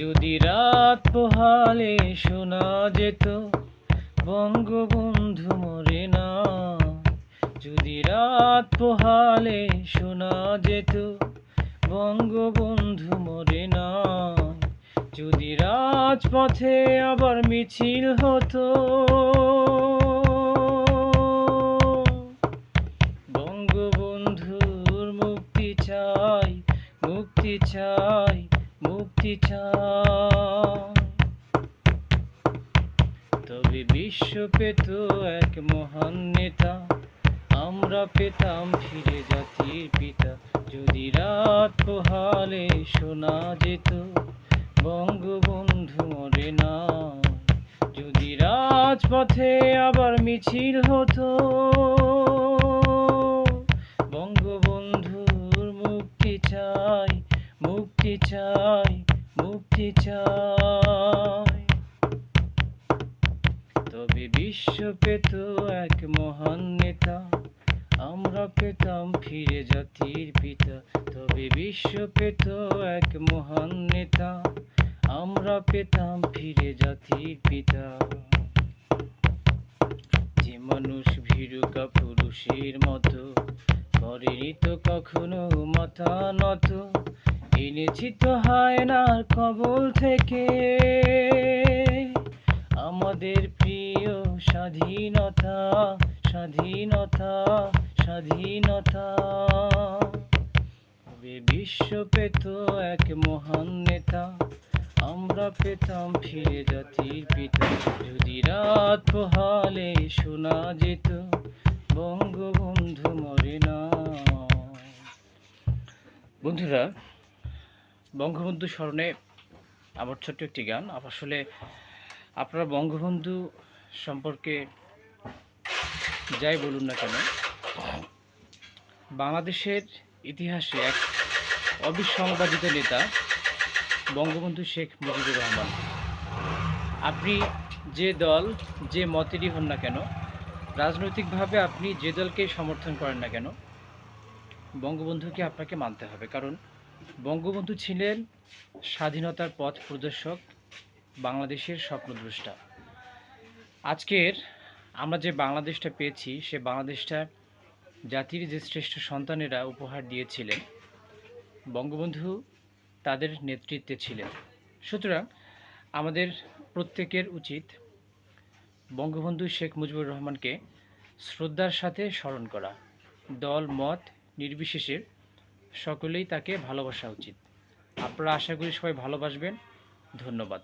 যদি রাত পোহালে শোনা যেত, বঙ্গবন্ধু মরে না। যদি রাত পোহালে শোনা যেত, বঙ্গবন্ধু মরে না। যদি রাজপথে আবার মিছিল হতো, বঙ্গবন্ধুর মুক্তি চাই মুক্তি চাই। মুক্তি চাই তবে বিশ্ব পেত এক মহান নেতা। আমরা পেতাম ফিরে জাতির পিতা। যদি রাত পোহালে শোনা যেত, বঙ্গবন্ধু মরে না। যদি রাজপথে আবার মিছিল হতো, বঙ্গবন্ধুর মুক্তি চাই। মুক্তি চাই মুক্তি চাই। তবে বিশ্ব পেত এক মহান নেতা, আমরা পেতাম ফিরে জাতির পিতা। তবে বিশ্ব পেত এক মহান নেতা, আমরা পেতাম ফিরে জাতির পিতা। যে মানুষ ভীরুকা পুরুষের মতো করেনি তো কখনো মাথা নত এনেছি তো হায়নার কবল থেকে। আমাদের প্রিয় স্বাধীনতা স্বাধীনতা স্বাধীনতা। বিশ্ব পেত এক মহান নেতা। আমরা পেতাম ফিরে জাতির পিতা। যদি রাত পোহালে শোনা যেত, বঙ্গবন্ধু মরে না। বন্ধুরা বঙ্গবন্ধু স্মরণে আমার ছোট্ট একটি গান। আসলে আপনারা বঙ্গবন্ধু সম্পর্কে যাই বলুন না কেন, বাংলাদেশের ইতিহাসে এক অবিসংবাদিত নেতা বঙ্গবন্ধু শেখ মুজিবুর রহমান। আপনি যে দল, যে মতেরই হন না কেন, রাজনৈতিকভাবে আপনি যে দলকে সমর্থন করেন না কেন, বঙ্গবন্ধুকে আপনাকে মানতে হবে। কারণ বঙ্গবন্ধু ছিলেন স্বাধীনতার পথ প্রদর্শক, বাংলাদেশের স্বপ্নদ্রষ্টা। আজকের আমরা যে বাংলাদেশটা পেয়েছি, সে বাংলাদেশটা জাতির যে শ্রেষ্ঠ সন্তানেরা উপহার দিয়েছিলেন, বঙ্গবন্ধু তাদের নেতৃত্বে ছিলেন। সুতরাং আমাদের প্রত্যেকের উচিত বঙ্গবন্ধু শেখ মুজিবুর রহমানকে শ্রদ্ধার সাথে স্মরণ করা, দল, মত নির্বিশেষে সকলেই তাকে ভালোবাসা উচিত। আপনারা আশা করি সবাই ভালোবাসবেন। ধন্যবাদ।